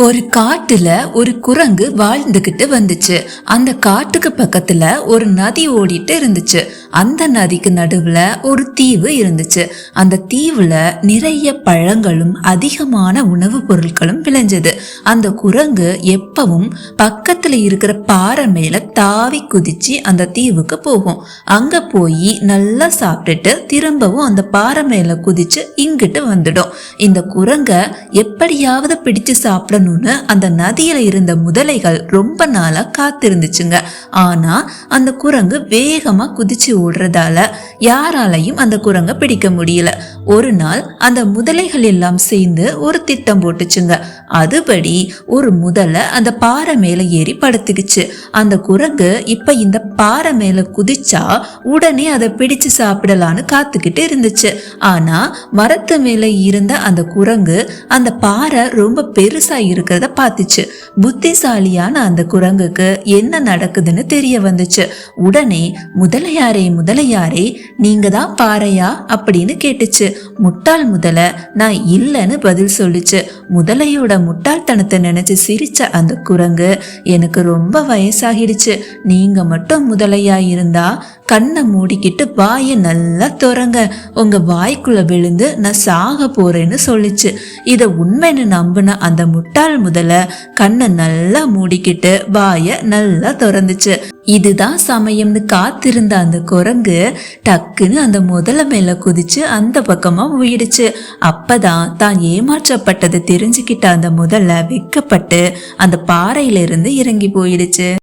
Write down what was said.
ஒரு காட்டுல ஒரு குரங்கு வாழ்ந்துகிட்டு வந்துச்சு. அந்த காட்டுக்கு பக்கத்துல ஒரு நதி ஓடிட்டு இருந்துச்சு. அந்த நதிக்கு நடுவுல ஒரு தீவு இருந்துச்சு. அந்த தீவுல நிறைய பழங்களும் அதிகமான உணவுப் பொருட்களும் விளைஞ்சது. அந்த குரங்கு எப்பவும் பக்கத்துல இருக்கிற பாறை மேல தாவி குதிச்சு அந்த தீவுக்கு போகும். அங்க போய் நல்லா சாப்பிட்டுட்டு திரும்பவும் அந்த பாறை மேல குதிச்சு இங்கிட்டு வந்துடும். இந்த குரங்க எப்படியாவது பிடிச்சு சாப்பிடணும்னு அந்த நதியில இருந்த முதலைகள் ரொம்ப நாளா காத்திருந்துச்சுங்க. ஆனா அந்த குரங்கு வேகமா குதிச்சு ஓடுறதால யாராலையும் அந்த குரங்க பிடிக்க முடியல. ஒரு நாள் அந்த முதலைகள் எல்லாம் சேர்ந்து ஒரு திட்டம் போட்டுச்சுங்க. அதுபடி ஒரு முதலை அந்த பாறை மேல ஏறி படுத்துக்கிச்சு. அந்த குரங்கு இப்ப இந்த பாறை மேல குதிச்சா உடனே அதை பிடிச்சு சாப்பிடலான்னு காத்துக்கிட்டு இருந்துச்சு. ஆனா மரத்து மேல இருந்த அந்த குரங்கு அந்த பாறை ரொம்ப பெருசா இருக்கிறத பார்த்துச்சு. புத்திசாலியான அந்த குரங்குக்கு என்ன நடக்குதுன்னு தெரிய வந்துச்சு. உடனே முதலையாரே முதலையாரே நீங்க தான் பாறையா? அப்படின்னு கேட்டுச்சு. முட்டாள் முதலை நான் இல்லைன்னு பதில் சொல்லுச்சு. முதலையோட முட்டாள்தனத்தை நினைச்சு சிரிச்ச அந்த குரங்கு எனக்கு ரொம்ப வயசாகிடுச்சு. நீங்க மட்டும் முதலையா இருந்தா கண்ணை மூடிக்கிட்டு வாயை நல்லா துறங்க. உங்க வாய்க்குள்ள விழுந்து நான் சாக போறேன்னு சொல்லிச்சு. இதை உண்மைன்னு நம்பின அந்த முட்டாள் முதல்ல கண்ணை நல்லா மூடிக்கிட்டு வாயை நல்லா திறந்துச்சு. இதுதான் சமயம்னு காத்திருந்த அந்த குரங்கு டக்குன்னு அந்த முதல மேல குதிச்சு அந்த பக்கமா போயிடுச்சு. அப்பதான் தான் ஏமாற்றப்பட்டதை தெரிஞ்சுக்கிட்ட அந்த முதல்ல வெக்கப்பட்டு அந்த பாறையில இருந்து இறங்கி போயிடுச்சு.